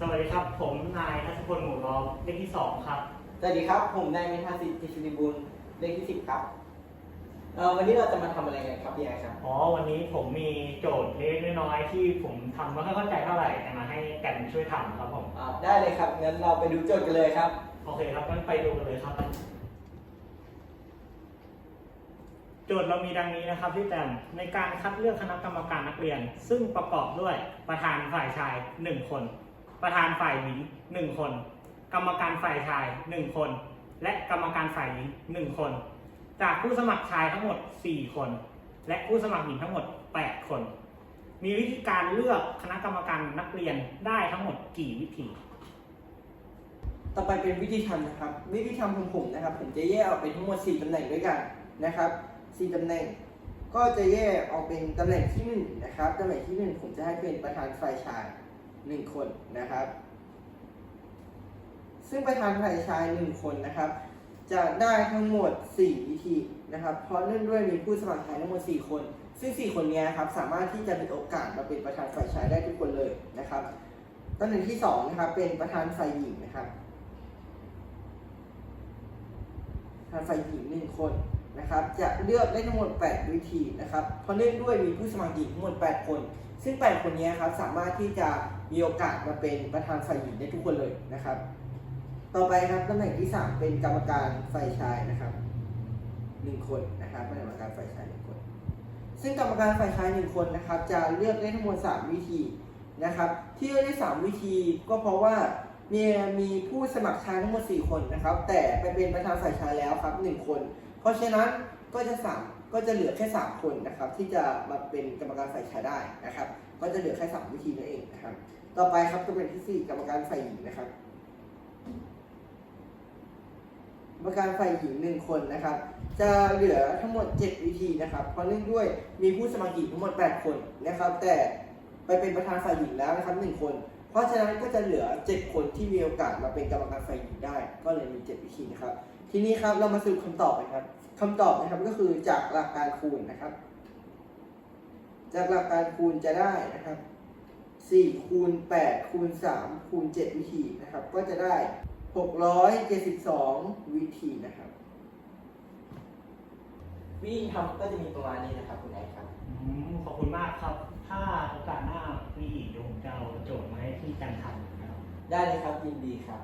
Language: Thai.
สวัสดีครับ ผมนายทัศพลหมู่ล้อมเลขที่สองครับ สวัสดีครับ ผมนายเมธาสิทธิ์กิจสุริบุญเลขที่สิบครับเอ่อวันนี้เราจะมาทำอะไรกันครับพี่แอร์ครับ อ๋อ วันนี้ผมมีโจทย์เล็กๆน้อยๆที่ผมทำไม่ค่อยเข้าใจเท่าไหร่แต่มาให้กันช่วยทำครับผม อ่าได้เลยครับ งั้นเราไปดูโจทย์กันเลยครับ โอเคครับงั้นไปดูกันเลยครับ โจทย์เรามีดังนี้นะครับพี่แต้มในการคัดเลือกคณะกรรมการนักเรียน ซึ่งประกอบด้วยประธานฝ่ายชาย 1 คน ประธานฝ่ายหญิง1คน กรรมการฝ่ายชาย1คน และกรรมการฝ่ายหญิง1คน จากผู้สมัครชายทั้งหมด 4 คน และผู้สมัครหญิงทั้งหมด 8 คน มีวิธีการเลือกคณะกรรมการนักเรียนได้ทั้งหมดกี่วิธี ต่อไปเป็นวิธีทำนะครับ วิธีทำของผมนะครับ ผมจะแยกออกเป็นทั้งหมด 4ตำแหน่งด้วยกันนะครับ 4ตำแหน่งก็จะแยกออกเป็นตำแหน่งที่หนึ่งนะครับตำแหน่งที่หนึ่งผมจะให้เป็นประธานฝ่ายชาย หนึ่งคนนะครับ ซึ่งประธานฝ่ายชายหนึ่งคนนะครับ จะได้ทั้งหมด4วิธีนะครับ เพราะเนื่องด้วยมีผู้สมัครชายทั้งหมด 4 คน ซึ่ง 4 คนนี้ครับสามารถที่จะมีโอกาสมาเป็นประธานฝ่ายชายได้ทุกคนเลยนะครับตำแหน่งที่2นะครับเป็นประธานฝ่ายหญิงนะครับประธานฝ่ายหญิงหนึ่งคนนะครับ จะเลือกได้ทั้งหมด 8 วิธีนะครับ เพราะเนื่องด้วยมีผู้สมัครหญิงทั้งหมด 8 คน ซึ่ง8คนนี้ครับสามารถที่จะมีโอกาสมาเป็นประธานฝ่ายหญิงได้ทุกคนเลยนะครับ ต่อไปครับตำแหน่งที่3เป็นกรรมการฝ่ายชายนะครับหนึ่งคนนะครับเป็นกรรมการฝ่ายชายหนึ่งคน ซึ่งกรรมการฝ่ายชายหนึ่งคนนะครับ จะเลือกได้ทั้งหมด3วิธีนะครับ ที่เลือกได้3วิธีก็เพราะว่ามีมีผู้สมัครชายทั้งหมด 4 คนนะครับ แต่ไปเป็นประธานฝ่ายชายแล้วครับ 1 คน เพราะฉะนั้นก็จะสาม ก็จะเหลือแค่ 3 คนนะครับที่จะมาเป็นกรรมการฝ่ายชายได้นะครับ ก็จะเหลือแค่ 3 วิธีนั่นเองนะครับ ต่อไปครับตำแหน่งที่สี่กรรมการฝ่ายหญิงนะครับกรรมการฝ่ายหญิงหนึ่งคนนะครับ จะเหลือทั้งหมด 7 วิธีนะครับ เพราะเนื่องด้วยมีผู้สมัครหญิงทั้งหมด 8 คนนะครับ แต่ไปเป็นประธานฝ่ายหญิงแล้วนะครับ1คน ราะฉะนั้นก็จะเหลือ 7 คนที่มีโอกาสมาเป็นกรรมการฝ่ายหญิงได้ ก็เลยมี 7 วิธีนะครับ ทีนี้ครับเรามาสรุปคำตอบนะครับคำตอบนะครับก็คือจากหลักการคูณนะครับ จากหลักการคูณจะได้นะครับ4คูณ8คูณ3คูณ7 วิธีนะครับ ก็จะได้ 672 วิธีนะครับ วิธีทำก็จะมีประมาณนี้นะครับคุณแอร์ครับ อืมขอบคุณมากครับ ถ้าโอกาสหน้ามีอีก กันทำนะครับได้เลยครับยินดีครับ